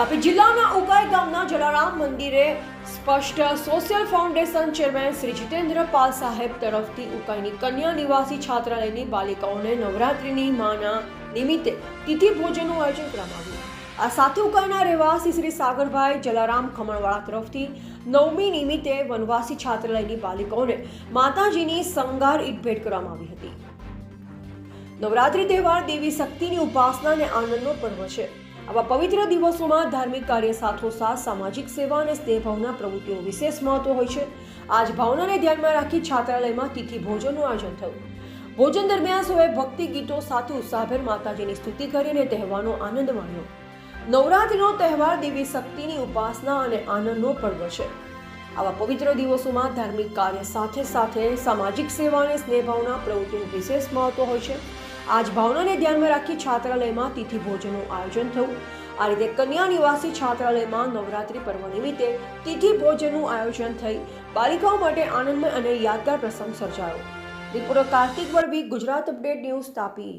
તાપી જિલ્લાના ઉકાઈ ગામના જલારામ મંદિરે Spasht social foundation chairman Shri Jitendra Pal સાહેબ તરફથી ઉકાઈની કન્યા નિવાસી છાત્રાલયની બાલિકાઓને નવરાત્રિની માના નિમિત્તે તિથિ ભોજનનું આયોજન કરવામાં આવ્યું. આ સાથે ઉકાઈના રહેવાસી શ્રી સાગરભાઈ જલારામ ખમણવાળા તરફથી નવમી નિમિત્તે વનવાસી છાત્રાલયની બાલિકાઓને માતાજીની સંગાર ઇટભેટ કરવામાં આવી હતી. નવરાત્રિ તહેવાર દેવી શક્તિની ઉપાસના અને આનંદનો પર્વ છે. આવા પવિત્ર દિવસોમાં ધાર્મિક કાર્ય સાથોસાથ સામાજિક સેવા અને સ્નેહભાવના પ્રવૃત્તિઓ વિશેષ મહત્વ હોય છે. આજ ભાવનાને ધ્યાનમાં રાખી છાત્રાલયમાં તિથિ ભોજનનું આયોજન થયું. ભોજન દરમિયાન સૌએ ભક્તિ ગીતો સાથે ઉત્સાહભેર માતાજીની સ્તુતિ કરી અને તહેવારનો આનંદ માણ્યો. નવરાત્રીનો તહેવાર દેવી શક્તિની ઉપાસના અને આનંદનો પર્વ છે. આવા પવિત્ર દિવસોમાં ધાર્મિક કાર્ય સાથે સાથે સામાજિક સેવા અને સ્નેહભાવના પ્રવૃત્તિનું વિશેષ મહત્વ હોય છે. આજ ભાવનાને ધ્યાનમાં રાખી છાત્રાલયમાં તિથિ ભોજનનું આયોજન થયું. આ રીતે કન્યા નિવાસી છાત્રાલયમાં નવરાત્રી પર્વ નિમિત્તે તિથિ ભોજનનું આયોજન થઈ બાલિકાઓ માટે આનંદમય અને યાદગાર પ્રસંગ સર્જાયો. Reporter Kartik Valvi Gujarat update news Tapi.